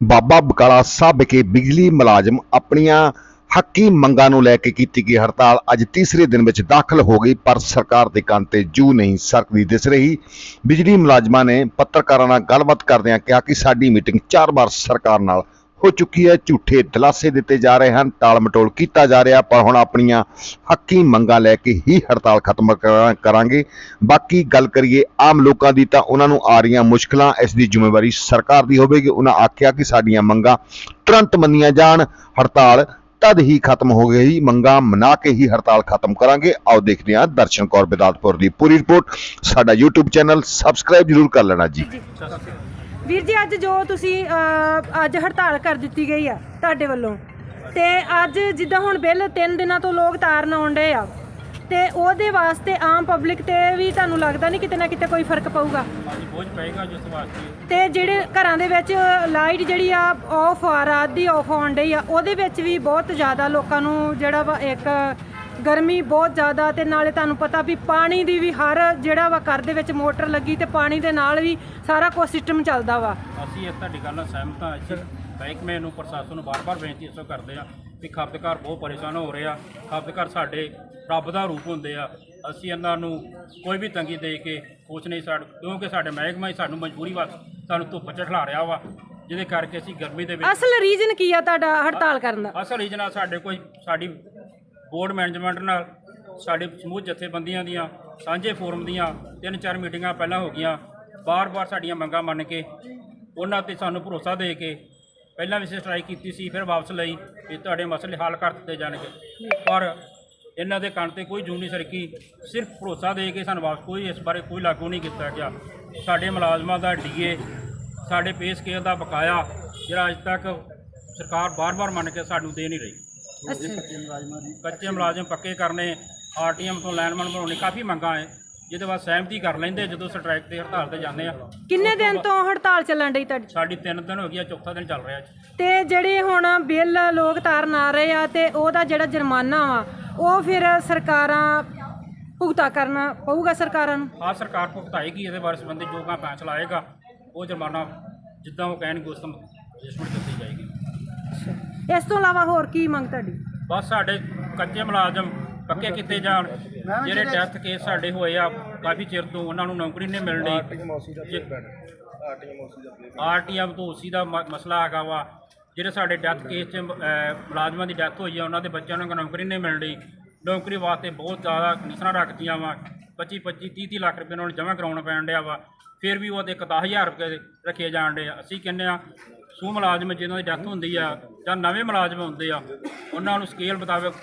ਬਾਬਾ ਬਕਾਲਾ ਸਾਹਿਬ ਵਿਖੇ ਬਿਜਲੀ ਮੁਲਾਜ਼ਮ ਆਪਣੀਆਂ ਹੱਕੀ ਮੰਗਾਂ ਨੂੰ ਲੈ ਕੇ ਕੀਤੀ ਗਈ ਹੜਤਾਲ ਅੱਜ ਤੀਸਰੇ ਦਿਨ ਵਿੱਚ ਦਾਖਲ ਹੋ ਗਈ, ਪਰ ਸਰਕਾਰ ਦੇ ਕੰਨ ਤੇ ਜੂ ਨਹੀਂ ਸਰਕਦੀ ਦਿਸ ਰਹੀ। ਬਿਜਲੀ ਮੁਲਾਜ਼ਮਾਂ ਨੇ ਪੱਤਰਕਾਰਾਂ ਨਾਲ ਗੱਲਬਾਤ ਕਰਦਿਆਂ ਕਿਹਾ ਕਿ ਸਾਡੀ ਮੀਟਿੰਗ ਚਾਰ ਵਾਰ ਸਰਕਾਰ ਨਾਲ ਹੋ ਚੁੱਕੀ ਹੈ। ਝੂਠੇ ਦਿਲਾਸੇ ਦਿੱਤੇ ਜਾ ਰਹੇ ਹਨ। ਟਾਲ ਮਟੋਲ ਕੀਤਾ ਜਾ ਰਿਹਾ, ਪਰ ਹੁਣ ਆਪਣੀਆਂ ਹੱਕੀ ਮੰਗਾਂ ਲੈ ਕੇ ਹੀ ਹੜਤਾਲ ਖਤਮ ਕਰਾਂਗੇ। ਬਾਕੀ ਗੱਲ ਕਰੀਏ ਆਮ ਲੋਕਾਂ ਦੀ, ਤਾਂ ਉਹਨਾਂ ਨੂੰ ਆ ਰਹੀਆਂ ਮੁਸ਼ਕਲਾਂ, ਇਸ ਦੀ ਜ਼ਿੰਮੇਵਾਰੀ ਸਰਕਾਰ ਦੀ ਹੋਵੇਗੀ। ਉਹਨਾਂ ਆਖਿਆ ਕਿ ਸਾਡੀਆਂ ਮੰਗਾਂ ਤੁਰੰਤ ਮੰਨੀਆਂ ਜਾਣ। ਹੜਤਾਲ ਤਦ ਹੀ ਖਤਮ ਹੋ ਗਈ। ਮੰਗਾਂ ਮਨਾ ਕੇ ਹੀ ਹੜਤਾਲ ਖਤਮ ਕਰਾਂਗੇ। ਆਓ ਦੇਖਦੇ ਹਾਂ ਦਰਸ਼ਨ ਕੌਰ ਬਿਦਾਤਪੁਰ ਦੀ ਪੂਰੀ ਰਿਪੋਰਟ। ਸਾਡਾ YouTube ਚੈਨਲ ਸਬਸਕ੍ਰਾਈਬ ਜ਼ਰੂਰ ਕਰ ਲੈਣਾ ਜੀ। ਵੀਰ ਜੀ ਅੱਜ ਜੋ ਤੁਸੀਂ ਅੱਜ ਹੜਤਾਲ ਕਰ ਦਿੱਤੀ ਗਈ ਆ ਤੁਹਾਡੇ ਵੱਲੋਂ ਤੇ ਅੱਜ ਜਿੱਦਾਂ ਹੁਣ ਬਿੱਲ 3 ਦਿਨਾਂ ਤੋਂ ਲੋਕ ਤਾਰਨ ਆਉਂਦੇ ਆ ਤੇ ਉਹਦੇ ਵਾਸਤੇ ਆਮ ਪਬਲਿਕ ਤੇ ਵੀ ਤੁਹਾਨੂੰ ਲੱਗਦਾ ਨਹੀਂ ਕਿਤੇ ਨਾ ਕਿਤੇ ਕੋਈ ਫ਼ਰਕ ਪਊਗਾ? ਹਾਂਜੀ ਬੋਝ ਪਏਗਾ ਜਿਸ ਵਾਸਤੇ ਤੇ। ਜਿਹੜੇ ਘਰਾਂ ਦੇ ਵਿੱਚ ਲਾਈਟ ਜਿਹੜੀ ਆ ਆਫ ਆ ਰਾਤ ਦੀ ਆਫ ਆਉਣ ਡਈ ਆ ਉਹਦੇ ਵਿੱਚ ਵੀ ਬਹੁਤ ਜ਼ਿਆਦਾ ਲੋਕਾਂ ਨੂੰ ਜਿਹੜਾ ਵਾ ਇੱਕ ਗਰਮੀ ਬਹੁਤ ਜ਼ਿਆਦਾ ਤੇ ਨਾਲੇ ਤੁਹਾਨੂੰ ਪਤਾ ਵੀ ਪਾਣੀ ਦੀ ਵੀ ਹਰ ਜਿਹੜਾ ਵਾ ਘਰ ਦੇ ਵਿੱਚ ਮੋਟਰ ਲੱਗੀ ਤੇ ਪਾਣੀ ਦੇ ਨਾਲ ਵੀ ਸਾਰਾ ਕੁਝ ਸਿਸਟਮ ਚੱਲਦਾ ਵਾ। ਅਸੀਂ ਇਸ ਤੁਹਾਡੀ ਗੱਲ ਨਾਲ ਸਹਿਮਤ ਹਾਂ। ਅਸੀਂ ਮਹਿਕਮੇ ਨੂੰ ਪ੍ਰਸ਼ਾਸਨ ਨੂੰ ਬਾਰ-ਬਾਰ ਬੇਨਤੀ ਇਸੋ ਕਰਦੇ ਆ ਵੀ ਖਪਤਕਾਰ ਬਹੁਤ ਪਰੇਸ਼ਾਨ ਹੋ ਰਹੇ ਆ। ਖਪਤਕਾਰ ਸਾਡੇ ਰੱਬ ਦਾ ਰੂਪ ਹੁੰਦੇ ਆ। ਅਸੀਂ ਇਹਨਾਂ ਨੂੰ ਕੋਈ ਵੀ ਤੰਗੀ ਦੇ ਕੇ ਕੁਛ ਨਹੀਂ ਸਾਡ ਕਿਉਂਕਿ ਸਾਡੇ ਮਹਿਕਮਾ ਹੀ ਸਾਨੂੰ ਮਜਬੂਰੀ ਵਸ ਸਾਨੂੰ ਧੁੱਪ 'ਚ ਖਿਲਾ ਰਿਹਾ ਵਾ ਜਿਹਦੇ ਕਰਕੇ ਅਸੀਂ ਗਰਮੀ ਦੇ ਵਿੱਚ ਅਸਲ ਰੀਜ਼ਨ ਕੀ ਆ ਤੁਹਾਡਾ ਹੜਤਾਲ ਕਰਨ ਦਾ? ਅਸਲ ਰੀਜਨ ਆ ਸਾਡੇ ਕੋਈ ਸਾਡੀ ਬੋਰਡ ਮੈਨੇਜਮੈਂਟ ਨਾਲ ਸਾਡੇ ਸਮੂਹ ਜਥੇਬੰਦੀਆਂ ਦੀਆਂ, ਸਾਂਝੇ ਫੋਰਮ ਦੀਆਂ ਤਿੰਨ ਚਾਰ ਮੀਟਿੰਗਾਂ ਪਹਿਲਾਂ ਹੋ ਗਈਆਂ। ਬਾਰ-ਬਾਰ ਸਾਡੀਆਂ ਮੰਗਾਂ ਮੰਨ ਕੇ ਉਹਨਾਂ ਤੇ ਸਾਨੂੰ ਭਰੋਸਾ ਦੇ ਕੇ ਪਹਿਲਾਂ ਵੀ ਅਸੀਂ ਸਟ੍ਰਾਈਕ ਕੀਤੀ ਸੀ, ਫਿਰ ਵਾਪਸ ਲਈ ਵੀ ਤੁਹਾਡੇ ਮਸਲੇ ਹੱਲ ਕਰ ਦਿੱਤੇ ਜਾਣਗੇ। ਪਰ ਇਹਨਾਂ ਦੇ ਕੰਨ ਤੇ ਕੋਈ ਜੂਨੀ ਨਹੀਂ ਸਰਕੀ, ਸਿਰਫ ਭਰੋਸਾ ਦੇ ਕੇ ਸਾਨੂੰ ਵਾਪਸ ਕੋਈ ਇਸ ਬਾਰੇ ਕੋਈ ਲਾਗੂ ਨਹੀਂ ਕੀਤਾ ਗਿਆ। ਸਾਡੇ ਮੁਲਾਜ਼ਮਾਂ ਦਾ ਡੀਏ, ਸਾਡੇ ਪੇ ਸਕੇਲ ਦਾ ਬਕਾਇਆ, ਜਿਹੜਾ ਅੱਜ ਤੱਕ ਸਰਕਾਰ ਬਾਰ-ਬਾਰ ਮੰਨ ਕੇ ਸਾਨੂੰ ਦੇ ਨਹੀਂ ਰਹੀ। ਕੱਚੇ ਮੁਲਾਜ਼ਮ ਪੱਕੇ ਕਰਨੇ ਆਰਟੀਐਮ ਤੋਂ ਲਾਈਨਮੈਨ ਬਣਾਉਣੇ ਕਾਫੀ ਮੰਗਾਂ ਹੈ ਜਿਹਦੇ ਬਾਅਦ ਸਹਿਮਤੀ ਕਰ ਲੈਂਦੇ ਜਦੋਂ ਸਟ੍ਰਾਈਕ ਤੇ ਹੜਤਾਲ ਤੇ ਜਾਂਦੇ ਆ। ਕਿੰਨੇ ਦਿਨ ਤੋਂ ਹੜਤਾਲ ਚੱਲਣ ਡਈ ਤੁਹਾਡੀ? ਸਾਡੀ 3 ਦਿਨ ਹੋ ਗਿਆ ਚੌਥਾ ਦਿਨ ਚੱਲ ਰਿਹਾ ਜੀ। ਤੇ ਜਿਹੜੇ ਹੁਣ ਬਿੱਲ ਲੋਕ ਤਾਰਨ ਆ ਰਹੇ ਆ ਤੇ ਉਹਦਾ ਜਿਹੜਾ ਜੁਰਮਾਨਾ ਵਾ ਉਹ ਫਿਰ ਸਰਕਾਰਾਂ ਭੁਗਤਾ ਕਰਨਾ ਪਊਗਾ ਸਰਕਾਰਾਂ ਨੂੰ? ਆ ਸਰਕਾਰ ਭੁਗਤਾਏਗੀ ਇਹਦੇ ਬਾਰੇ ਸੰਬੰਧੀ ਜੋ ਕਾ ਫੈਸਲਾ ਆਏਗਾ ਉਹ ਜੁਰਮਾਨਾ ਜਿੱਦਾਂ ਉਹ ਕਹਿਣਗੇ ਉਸ ਤੋਂ ਜਸਮੈਂਟ ਦਿੱਤੀ ਜਾਏਗੀ। ਇਸ ਤੋਂ ਇਲਾਵਾ ਹੋਰ ਕੀ ਮੰਗ ਤੁਹਾਡੀ? ਬਸ ਸਾਡੇ ਕੱਚੇ ਮੁਲਾਜ਼ਮ ਪੱਕੇ ਕੀਤੇ ਜਾਣ। ਜਿਹੜੇ ਡੈਥ ਕੇਸ ਸਾਡੇ ਹੋਏ ਆ ਕਾਫੀ ਚਿਰ ਤੋਂ ਉਹਨਾਂ ਨੂੰ ਨੌਕਰੀ ਨਹੀਂ ਮਿਲਣੀ ਆਰਟੀਐਮ ਤੋਂ ਉਸੀ ਦਾ ਮਸਲਾ ਹੈਗਾ ਵਾ। ਜਿਹੜੇ ਸਾਡੇ ਡੈਥ ਕੇਸ 'ਚ ਮੁਲਾਜ਼ਮਾਂ ਦੀ ਡੈਥ ਹੋਈ ਆ ਉਹਨਾਂ ਦੇ ਬੱਚਿਆਂ ਨੂੰ ਨੌਕਰੀ ਨਹੀਂ ਮਿਲਣੀ ਨੌਕਰੀ ਵਾਸਤੇ ਬਹੁਤ ਜ਼ਿਆਦਾ ਕੰਡੀਸ਼ਨਾਂ ਰੱਖਤੀਆਂ ਵਾ। 25 25 30 30 ਲੱਖ ਰੁਪਏ ਉਹਨਾਂ ਨੂੰ ਜਮ੍ਹਾਂ ਕਰਾਉਣਾ ਪੈਣ ਡਿਆ ਵਾ। ਫਿਰ ਵੀ ਉਹਦੇ 10000 ਰੁਪਏ ਰੱਖੇ ਜਾਣ ਡੇ ਆ। ਅਸੀਂ ਕਹਿੰਦੇ ਆ ਸੂ ਮੁਲਾਜ਼ਮ ਜਿਹਨਾਂ ਦੀ ਡੈਥ ਹੁੰਦੀ ਆ ਜਾਂ ਨਵੇਂ ਮੁਲਾਜ਼ਮ ਹੁੰਦੇ ਆ ਉਹਨਾਂ ਨੂੰ ਸਕੇਲ ਮੁਤਾਬਕ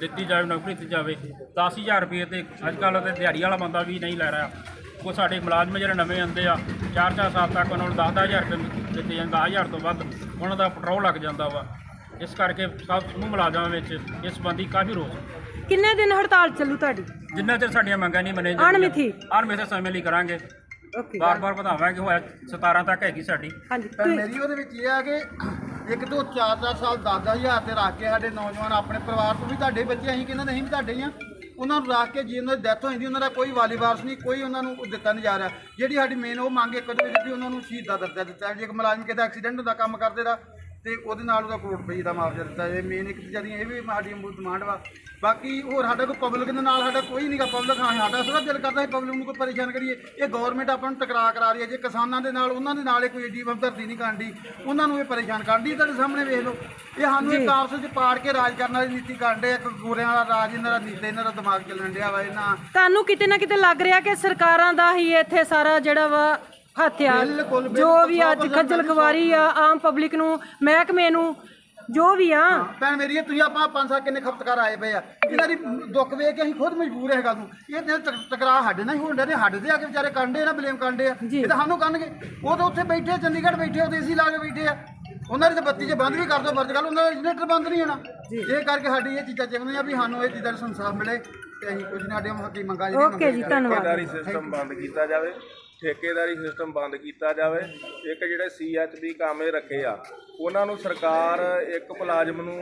ਦਿੱਤੀ ਜਾਵੇ ਨੌਕਰੀ ਦਿੱਤੀ ਜਾਵੇ 10000 ਰੁਪਏ ਤੇ ਅੱਜ ਕੱਲ੍ਹ ਤੇ ਦਿਹਾੜੀ ਵਾਲਾ ਬੰਦਾ ਵੀ ਨਹੀਂ ਲੈ ਰਿਹਾ ਉਹ ਸਾਡੇ ਮੁਲਾਜ਼ਮ ਜਿਹੜੇ ਨਵੇਂ ਆਉਂਦੇ ਆ 4-4 ਸਾਲ ਤੱਕ ਉਹਨਾਂ ਨੂੰ 10-10000 ਰੁਪਏ ਦਿੱਤੇ ਜਾਂਦੇ 10000 ਤੋਂ ਵੱਧ ਉਹਨਾਂ ਦਾ ਪੈਟਰੋਲ ਲੱਗ ਜਾਂਦਾ ਵਾ ਇਸ ਕਰਕੇ ਸਭ ਸਮੂਹ ਮੁਲਾਜ਼ਮਾਂ ਵਿੱਚ ਇਸ ਸੰਬੰਧੀ ਕਾਫੀ ਰੋਸ। ਕਿੰਨੇ ਦਿਨ ਹੜਤਾਲ ਚੱਲੂ ਤੁਹਾਡੀ ਜਿੰਨਾ ਚਿਰ ਸਾਡੀਆਂ ਮੰਗਾਂ ਨਹੀਂ ਮੰਨੇ ਅਣਮਿੱਥੀ। ਅਣਮਿੱਥੇ ਸਮੇਂ ਲਈ ਕਰਾਂਗੇ ਓਕੇ ਬਾਰ-ਬਾਰ ਵਧਾਵਾਂਗੇ ਹੋਇਆ 17 ਤੱਕ ਹੈਗੀ ਸਾਡੀ। ਹਾਂਜੀ ਪਰ ਤੁਸੀਂ- ਮੇਰੀ ਉਹਦੇ ਵਿੱਚ ਇਹ ਆ ਕਿ ਇੱਕ ਤੋਂ 4-4 ਸਾਲ 10-10000 ਤੇ ਰੱਖ ਕੇ ਸਾਡੇ ਨੌਜਵਾਨ ਆਪਣੇ ਪਰਿਵਾਰ ਤੋਂ ਵੀ ਤੁਹਾਡੇ ਬੱਚੇ ਅਸੀਂ ਕਹਿੰਦੇ ਨਹੀਂ ਵੀ ਤੁਹਾਡੇ ਹੀ ਆ। ਉਹਨਾਂ ਨੂੰ ਰੱਖ ਕੇ ਜੇ ਉਹਨਾਂ ਦੀ ਡੈਥ ਹੋ ਜਾਂਦੀ ਉਹਨਾਂ ਦਾ ਕੋਈ ਵਾਲੀ ਵਾਰਸ ਨਹੀਂ ਕੋਈ ਉਹਨਾਂ ਨੂੰ ਦਿੱਤਾ ਨਹੀਂ ਜਾ ਰਿਹਾ। ਜਿਹੜੀ ਸਾਡੀ ਮੇਨ ਉਹ ਮੰਗ ਇੱਕ ਵਿੱਚ ਵੀ ਉਹਨਾਂ ਨੂੰ ਸ਼ਹੀਦ ਦਾ ਦਰਜਾ ਦਿੱਤਾ। ਜੇ ਇੱਕ ਮੁਲਾਜ਼ਮ ਕਿਤੇ ਐਕਸੀਡੈਂਟ ਦਾ ਕੰਮ ਕਰਦੇ ਦਾ ਤੇ ਉਹਦੇ ਨਾਲ ਉਹਦਾ ਕਰੋੜ ਰੁਪਏ ਦਾ ਮੁਆਵਜ਼ਾ ਦਿੱਤਾ ਜਾਏ ਮੇਨ ਇੱਕ ਦੀਆਂ ਇਹ ਵੀ ਸਾਡੀ ਡਿਮਾਂਡ ਵਾ। ਬਾਕੀ ਹੋਰ ਸਾਡਾ ਕੋਈ ਪਬਲਿਕ ਦੇ ਨਾਲ ਸਾਡਾ ਕੋਈ ਨਹੀਂਗਾ ਪਬਲਿਕ ਹਾਂ ਸਾਡਾ ਥੋੜਾ ਦਿਲ ਕਰਦਾ ਹੈ ਪਬਲਿਕ ਨੂੰ ਕੋਈ ਪਰੇਸ਼ਾਨ ਕਰੀਏ। ਇਹ ਗਵਰਨਮੈਂਟ ਆਪਾਂ ਨੂੰ ਟਕਰਾ ਕਰਾ ਰਹੀ ਹੈ। ਜੇ ਕਿਸਾਨਾਂ ਦੇ ਨਾਲ ਉਹਨਾਂ ਦੇ ਨਾਲ ਇਹ ਕੋਈ ਏਡੀ ਹਮਦਰਦੀ ਨਹੀਂ ਕਰਦੀ ਉਹਨਾਂ ਨੂੰ ਇਹ ਪਰੇਸ਼ਾਨ ਕਰਦੀ ਤੁਹਾਡੇ ਸਾਹਮਣੇ ਵੇਖ ਲਓ। ਇਹ ਸਾਨੂੰ ਇੱਕ ਆਪਸ ਵਿੱਚ ਪਾੜ ਕੇ ਰਾਜ ਕਰਨ ਵਾਲੀ ਨੀਤੀ ਕਾਂਡੇ ਇੱਕ ਗੋਰਿਆਂ ਵਾਲਾ ਰਾਜ ਇਹਨਾਂ ਦਾ ਨੀਤੇ ਇਹਨਾਂ ਦਾ ਦਿਮਾਗ ਚੱਲਣ ਡਿਆ ਵਾ ਇਹਨਾਂ ਤੁਹਾਨੂੰ ਕਿਤੇ ਨਾ ਕਿਤੇ ਲੱਗ ਰਿਹਾ ਕਿ ਸਰਕਾਰਾਂ ਦਾ ਹੀ ਇੱਥੇ ਸਾਰਾ ਜਿਹੜਾ ਵਾ ਹੱਥ ਆ ਜੋ ਵੀ ਅੱਜ ਖੱਜਲ ਖਵਾਰੀ ਆ ਆਮ ਪਬਲਿਕ ਨੂੰ ਮਹਿਕਮੇ ਨੂੰ ਜੋ ਵੀ ਆ। ਭੈਣ ਮੇਰੀ ਤੁਸੀਂ ਆਪਾਂ ਪੰਜ ਸੱਤ ਕਿੰਨੇ ਖਪਤਕਾਰ ਆਏ ਪਏ ਆ। ਇਹਨਾਂ ਦੀ ਦੁੱਖ ਵੇਖ ਕੇ ਅਸੀਂ ਖੁਦ ਮਜਬੂਰ ਹੈ ਗੱਲ ਨੂੰ। ਇਹ ਤੇ ਟਕ- ਟਕਰਾਅ ਸਾਡੇ ਨਾਲ ਹੀ ਹੋਣ ਤੇ ਸਾਡੇ ਤੇ ਆ ਕੇ ਵਿਚਾਰੇ ਕਾਂਡੇ ਨਾ ਬਲੇਮ ਕਾਂਡੇ ਆ। ਇਹ ਤਾਂ ਸਾਨੂੰ ਕਰਨਗੇ ਉਹ ਤਾਂ ਉੱਥੇ ਬੈਠੇ ਆ, ਚੰਡੀਗੜ੍ਹ ਬੈਠੇ ਉਹ ਏਸੀ ਲਾ ਕੇ ਬੈਠੇ ਆ। ਉਹਨਾਂ ਦੀ ਤਾਂ ਬੱਤੀ ਜੇ ਬੰਦ ਵੀ ਕਰ ਦੋ ਮਰਜ਼ ਗੱਲ ਉਹਨਾਂ ਦਾ ਜਨਰੇਟਰ ਬੰਦ ਨਹੀਂ ਹੋਣਾ। ਇਹ ਕਰਕੇ ਸਾਡੀ ਇਹ ਚੀਜ਼ਾਂ ਚਾਹੁੰਦੇ ਆ ਵੀ ਸਾਨੂੰ ਇਹ ਚੀਜ਼ਾਂ ਦਾ ਸੰਸਾਰ ਮਿਲੇ ਤੇ ਅਸੀਂ ਕੁਝ ਨਹੀਂ ਸਾਡੇ ਹੱਕੀ ਮੰਗਾ ਓਕੇ ਜੀ ਧੰਨਵਾਦ। ਸਿਸਟਮ ਬੰਦ ਕੀਤਾ ਜਾਵੇ। ਠੇਕੇਦਾਰੀ ਸਿਸਟਮ ਬੰਦ ਕੀਤਾ ਜਾਵੇ, ਇੱਕ ਜਿਹੜੇ ਸੀਐਚਬੀ ਕਾਮੇ ਰੱਖੇ ਆ, ਉਹਨਾਂ ਨੂੰ ਸਰਕਾਰ ਇੱਕ ਮੁਲਾਜ਼ਮ ਨੂੰ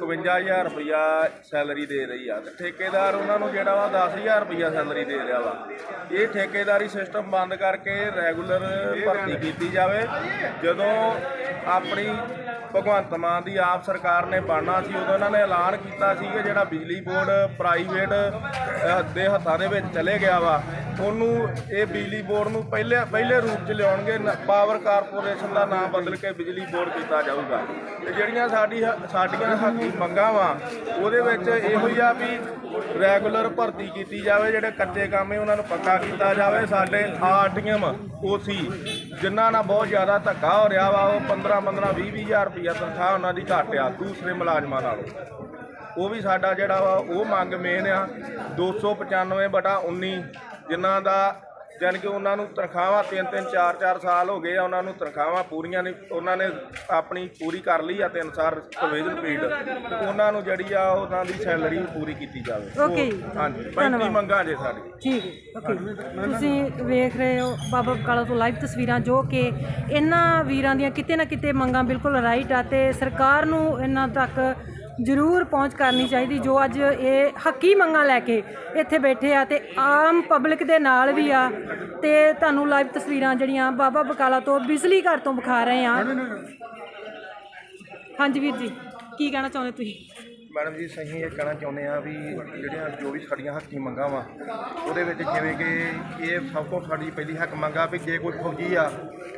51000 ਰੁਪਇਆ ਸੈਲਰੀ ਦੇ ਰਹੀ ਆ, ਤੇ ਠੇਕੇਦਾਰ ਉਹਨਾਂ ਨੂੰ ਜਿਹੜਾ ਵਾ 10000 ਰੁਪਇਆ ਸੈਲਰੀ ਦੇ ਰਿਹਾ ਵਾ। ਇਹ ਠੇਕੇਦਾਰੀ ਸਿਸਟਮ ਬੰਦ ਕਰਕੇ ਰੈਗੂਲਰ ਭਰਤੀ ਕੀਤੀ ਜਾਵੇ। ਜਦੋਂ ਆਪਣੀ ਭਗਵੰਤ ਮਾਨ ਦੀ ਆਪ ਸਰਕਾਰ ਨੇ ਬਣਨਾ ਸੀ, ਉਦੋਂ ਇਹਨਾਂ ਨੇ ਐਲਾਨ ਕੀਤਾ ਸੀ ਕਿ ਜਿਹੜਾ ਬਿਜਲੀ ਬੋਰਡ ਪ੍ਰਾਈਵੇਟ ਦੇ ਹੱਥਾਂ ਦੇ ਵਿੱਚ ਚਲੇ ਗਿਆ ਵਾ ਉਹਨੂੰ ਇਹ ਬਿਜਲੀ ਬੋਰਡ ਨੂੰ ਪਹਿਲੇ ਪਹਿਲੇ ਰੂਪ 'ਚ ਲਿਆਉਣਗੇ, ਨ- ਪਾਵਰ ਕਾਰਪੋਰੇਸ਼ਨ ਦਾ ਨਾਮ ਬਦਲ ਕੇ ਬਿਜਲੀ ਬੋਰਡ ਕੀਤਾ ਜਾਊਗਾ। ਤੇ ਜਿਹੜੀਆਂ ਸਾਡੀ ਹ- ਸਾਡੀਆਂ ਹੱਕੀ ਮੰਗਾਂ ਵਾ, ਉਹਦੇ ਵਿੱਚ ਇਹੋ ਹੀ ਆ ਵੀ ਰੈਗੂਲਰ ਭਰਤੀ ਕੀਤੀ ਜਾਵੇ, ਜਿਹੜੇ ਕੱਚੇ ਕੰਮ ਹੈ ਉਹਨਾਂ ਨੂੰ ਪੱਕਾ ਕੀਤਾ ਜਾਵੇ, ਸਾਡੇ ਆਰਟੀਐਮ ਓਸੀ ਜਿਨ੍ਹਾਂ ਨਾਲ ਬਹੁਤ ਜ਼ਿਆਦਾ ਧੱਕਾ ਹੋ ਰਿਹਾ ਵਾ, ਉਹ 15 15 20 20 ਹਜ਼ਾਰ ਰੁਪਈਆ ਤਨਖਾਹ ਉਹਨਾਂ ਦੀ ਘੱਟ ਆ ਦੂਸਰੇ ਮੁਲਾਜ਼ਮਾਂ ਨਾਲੋਂ। ਉਹ ਵੀ ਸਾਡਾ ਜਿਹੜਾ ਵਾ, ਉਹ ਮੰਗ ਮੇਨ ਆ 295 ਬਟਾ 19 ਜਿਨ੍ਹਾਂ ਦਾ ਜਾਣੀ ਕਿ ਉਹਨਾਂ ਨੂੰ ਤਨਖਾਹਾਂ ਤਿੰਨ ਤਿੰਨ ਚਾਰ ਚਾਰ ਸਾਲ ਹੋ ਗਏ ਆ ਉਹਨਾਂ ਨੂੰ ਤਨਖਾਹਾਂ ਪੂਰੀਆਂ ਨਹੀਂ ਉਹਨਾਂ ਨੇ ਆਪਣੀ ਪੂਰੀ ਕਰ ਲਈ ਆ ਤਿੰਨ ਸਾਲ ਪ੍ਰੋਵੀਜ਼ਨ ਤੇ ਉਹਨਾਂ ਨੂੰ ਜਿਹੜੀ ਆ ਉਹਨਾਂ ਦੀ ਸੈਲਰੀ ਪੂਰੀ ਕੀਤੀ ਜਾਵੇ। ਉਹ- ਹਾਂਜੀ ਧੰਨਵਾਦ। 35 ਮੰਗਾਂ ਜੇ ਸਾਡੀ ਠੀਕ ਓਕੇ ਤੁਸੀਂ ਵੇਖ ਰਹੇ ਹੋ ਬਾਬਾ ਬਕਾਲਾ ਤੋਂ ਲਾਈਵ ਤਸਵੀਰਾਂ ਜੋ ਕਿ ਇਹਨਾਂ ਵੀਰਾਂ ਦੀਆਂ ਕਿਤੇ ਨਾ ਕਿਤੇ ਮੰਗਾਂ ਬਿਲਕੁਲ ਰਾਈਟ ਆ ਤੇ ਸਰਕਾਰ ਨੂੰ ਇਹਨਾਂ ਤੱਕ ਜ਼ਰੂਰ ਪਹੁੰਚ ਕਰਨੀ ਚਾਹੀਦੀ ਜੋ ਅੱਜ ਇਹ ਹੱਕੀ ਮੰਗਾਂ ਲੈ ਕੇ ਇੱਥੇ ਬੈਠੇ ਆ ਤੇ ਆਮ ਪਬਲਿਕ ਦੇ ਨਾਲ ਵੀ ਆ ਤੇ ਤੁਹਾਨੂੰ ਲਾਈਵ ਤਸਵੀਰਾਂ ਜਿਹੜੀਆਂ ਬਾਬਾ ਬਕਾਲਾ ਤੋਂ ਬਿਜਲੀ ਘਰ ਤੋਂ ਵਿਖਾ ਰਹੇ ਆ। ਹਾਂਜੀ ਵੀਰ ਜੀ ਕੀ ਕਹਿਣਾ ਚਾਹੁੰਦੇ ਤੁਸੀਂ? ਮੈਡਮ ਜੀ ਸਹੀ ਇਹ ਕਹਿਣਾ ਚਾਹੁੰਦੇ ਆ ਵੀ ਜਿਹੜੀਆਂ ਜੋ ਵੀ ਸਾਡੀਆਂ ਹੱਕੀ ਮੰਗਾਂ ਵਾ ਉਹਦੇ ਵਿੱਚ ਜਿਵੇਂ ਕਿ ਇਹ ਸਭ ਤੋਂ ਸਾਡੀ ਪਹਿਲੀ ਹੱਕ ਮੰਗਾ ਵੀ ਜੇ ਕੋਈ ਫੌਜੀ ਆ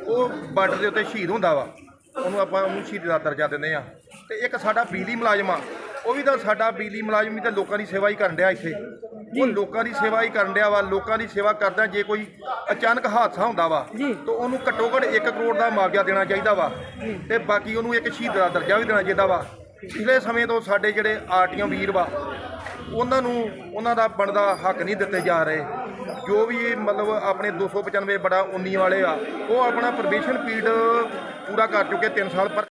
ਉਹ ਬਾਰਡਰ ਦੇ ਉੱਤੇ ਸ਼ਹੀਦ ਹੁੰਦਾ ਵਾ ਉਹਨੂੰ ਆਪਾਂ ਉਹਨੂੰ ਸ਼ਹੀਦ ਦਾ ਦਰਜਾ ਦਿੰਦੇ ਆ ਤੇ ਇੱਕ ਸਾਡਾ ਬਿਜਲੀ ਮੁਲਾਜ਼ਮ ਆ ਉਹ ਵੀ ਤਾਂ ਸਾਡਾ ਬਿਜਲੀ ਮੁਲਾਜ਼ਮ ਵੀ ਤਾਂ ਲੋਕਾਂ ਦੀ ਸੇਵਾ ਹੀ ਕਰਨ ਡਿਆ ਇੱਥੇ। ਉਹ ਲੋਕਾਂ ਦੀ ਸੇਵਾ ਹੀ ਕਰਨ ਡਿਆ ਵਾ ਲੋਕਾਂ ਦੀ ਸੇਵਾ ਕਰਦਾ ਜੇ ਕੋਈ ਅਚਾਨਕ ਹਾਦਸਾ ਹੁੰਦਾ ਵਾ। ਤਾਂ ਉਹਨੂੰ ਘੱਟੋ ਘੱਟ 1 ਕਰੋੜ ਦਾ ਮੁਆਵਜ਼ਾ ਦੇਣਾ ਚਾਹੀਦਾ ਵਾ। ਤੇ ਬਾਕੀ ਉਹਨੂੰ ਇੱਕ ਸ਼ਹੀਦ ਦਾ ਦਰਜਾ ਵੀ ਦੇਣਾ ਚਾਹੀਦਾ ਵਾ। ਪਿਛਲੇ ਸਮੇਂ ਤੋਂ ਸਾਡੇ ਜਿਹੜੇ ਆਰਟੀਓ ਵੀਰ ਵਾ ਉਹਨਾਂ ਨੂੰ ਉਹਨਾਂ ਦਾ ਬਣਦਾ ਹੱਕ ਨਹੀਂ ਦਿੱਤੇ ਜਾ ਰਹੇ। ਜੋ ਵੀ ਇਹ ਮਤਲਬ ਆਪਣੇ 295 ਬੜਾ 19 ਵਾਲੇ ਆ ਉਹ ਆਪਣਾ ਪ੍ਰੋਬੇਸ਼ਨ ਪੀਰੀਅਡ ਪੂਰਾ ਕਰ ਚੁੱਕੇ 3 ਸਾਲ ਪਰ